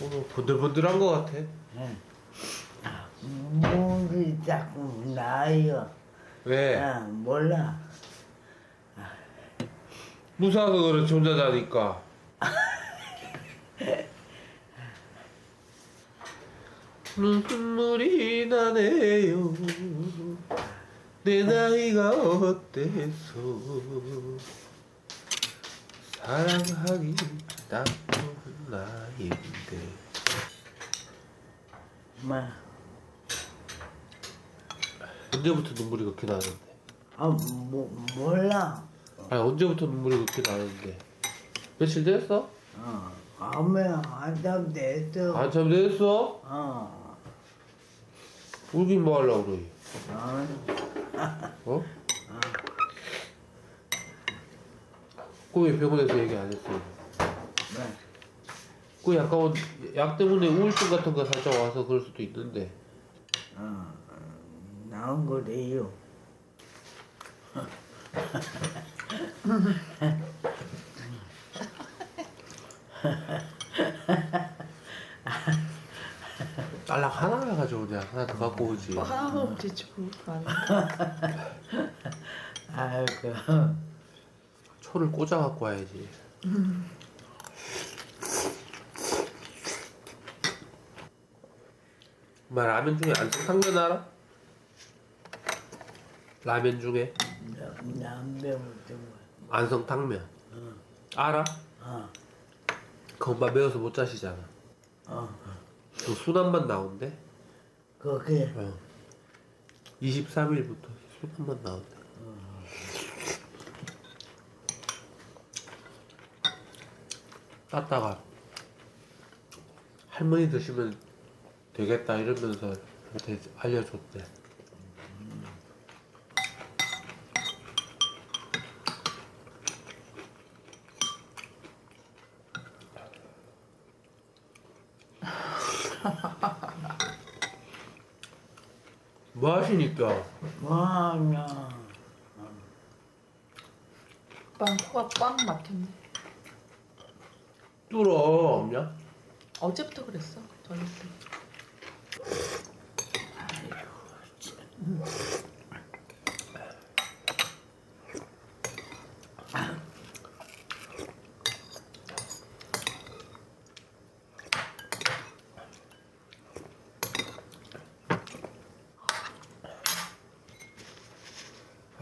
오늘 번들번들한 것 같아. 목이 자꾸 나요. 왜? 아, 몰라. 무사해서 그렇지 혼자 자니까. 눈물이 나네요. 내 나이가 어때서 사랑하기 나쁜 나이인데. 마. 언제부터 눈물이 그렇게 나는데? 아, 뭐, 몰라. 아니 언제부터 눈물이 그렇게 나는데? 며칠 됐어? 어, 아무 한참 됐어. 한참 됐어? 어, 울긴 뭐 하려고 그래? 어, 어? 그왜 병원에서 얘기 안 했어? 네. 그 약간 약 때문에 우울증 같은 거 살짝 와서 그럴 수도 있는데 어, 나온 거래요. 딸랑 하나 해가지고 그냥 하나 더 갖고 오지 뭐 하나도 없지 지금 많이. 아이고, 초를 꽂아 갖고 와야지 마 라면 중에 안성 탕면 알아? 라면 중에 남배부터 안성 탕면 알아? 어, 그 엄마 매워서 못 자시잖아 어, 그 순한맛 나온대 거기, 어. 23일부터 순한맛 나온대 땄다가 할머니 드시면 되겠다 이러면서 저한테 알려줬대 뭐 하시니까 뭐하냐. 빵 코가 꽉 막혔네. 뚫어 없냐? 어제부터 그랬어. 저녁 때.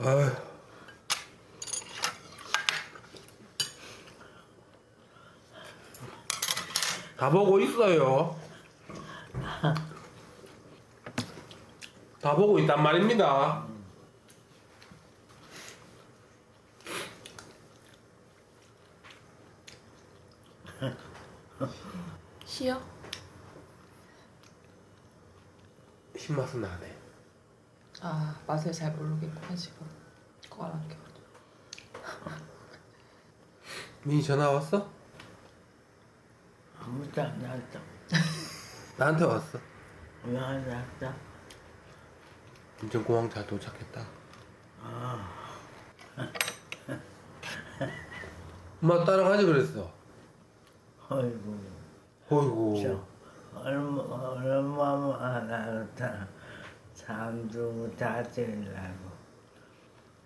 아휴 다 보고 있어요. 다 보고 있단 말입니다. 쉬어? 신맛은 나네. 아 맛을 잘 모르겠구나 지금. 코가 막혀. 민이 전화 왔어? 아무도 안 왔다. 나한테 왔어. 왜안 왔다? 인천 공항 잘 도착했다. 엄마 따라가지 그랬어. 어이구, 어이구. 저, 얼마, 얼마만 알았다. 잠도 다 들라고.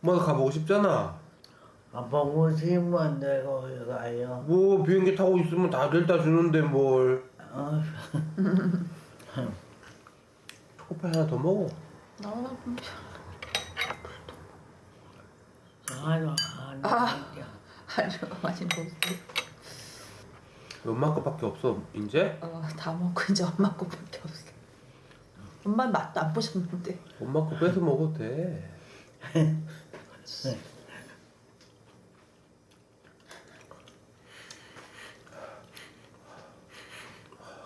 엄마도 가보고 싶잖아. 아, 보고 싶으면 내가 어디 가요? 뭐 비행기 타고 있으면 다 데려다 주는데 뭘. 어, 초코파이 하나 더 먹어. 나 하나, 하나. 하루가 많이 먹었어. 엄마 거밖에 없어 이제? 어다 먹고 이제 엄마 거밖에 없어. 엄마 맛도 안 보셨는데. 엄마 거 뺏어 먹어도 돼.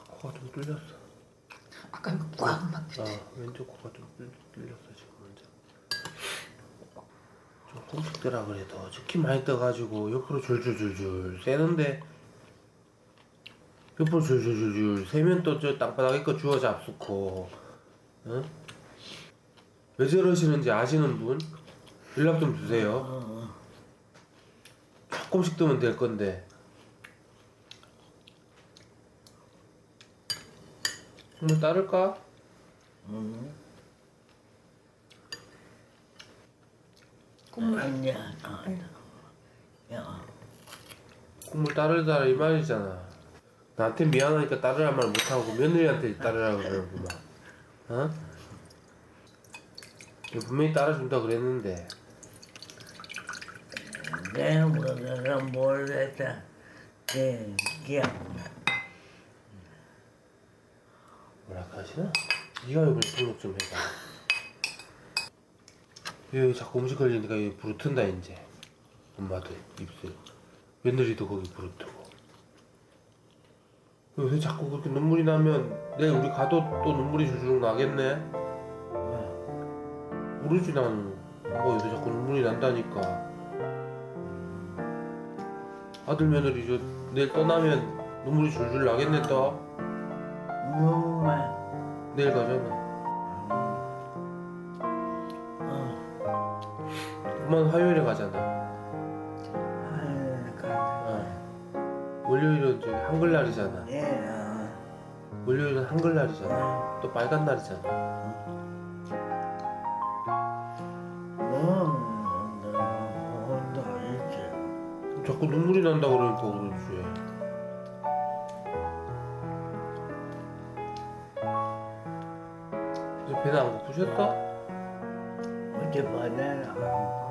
코가 좀 뚫렸어. 아까 이거 꽉 막혔지. 아 왼쪽 코가 좀 뚫- 뚫렸어 지금 먼저. 조금씩 뜨라 그래도 특히 많이 떠가지고 옆으로 줄줄줄줄 새는데 옆으로 줄줄줄줄 세면 또 저 땅바닥에 거 주워 잡수고 응? 왜 저러시는지 아시는 분 연락 좀 주세요. 조금씩 뜨면 될 건데 국물 따를까? 응. 국물 아니야. 아, 야. 국물 따르다 이 말이잖아. 나한테 미안하니까 따르란 말 못하고 며느리한테 따르라 그러구만. 어? 분명히 따라준다 그랬는데 내가 뭐가 모르겠다. 네, 기억. 뭐라 하시나? 네가 이번에 등록 좀 해봐. 얘 자꾸 음식 걸리니까 얘 부르튼다 이제. 엄마도 입술. 며느리도 거기 부르트고. 요새 자꾸 그렇게 눈물이 나면 내일 우리 가도 또 눈물이 줄줄 나겠네. 모르지 나는. 뭐 요새 자꾸 눈물이 난다니까. 아들 며느리 저 내일 떠나면 눈물이 줄줄 나겠네 또. 뭐만. 내일 가잖아. 어. 엄마는 화요일에 가잖아. 월요일은 저기 한글날이잖아. 예. 어. 월요일은 한글날이잖아. 또 빨간 날이잖아. 뭐, 있지. 자꾸 눈물이 난다 그러니까 그러지. 배는 안 고프셨어? 안 나도.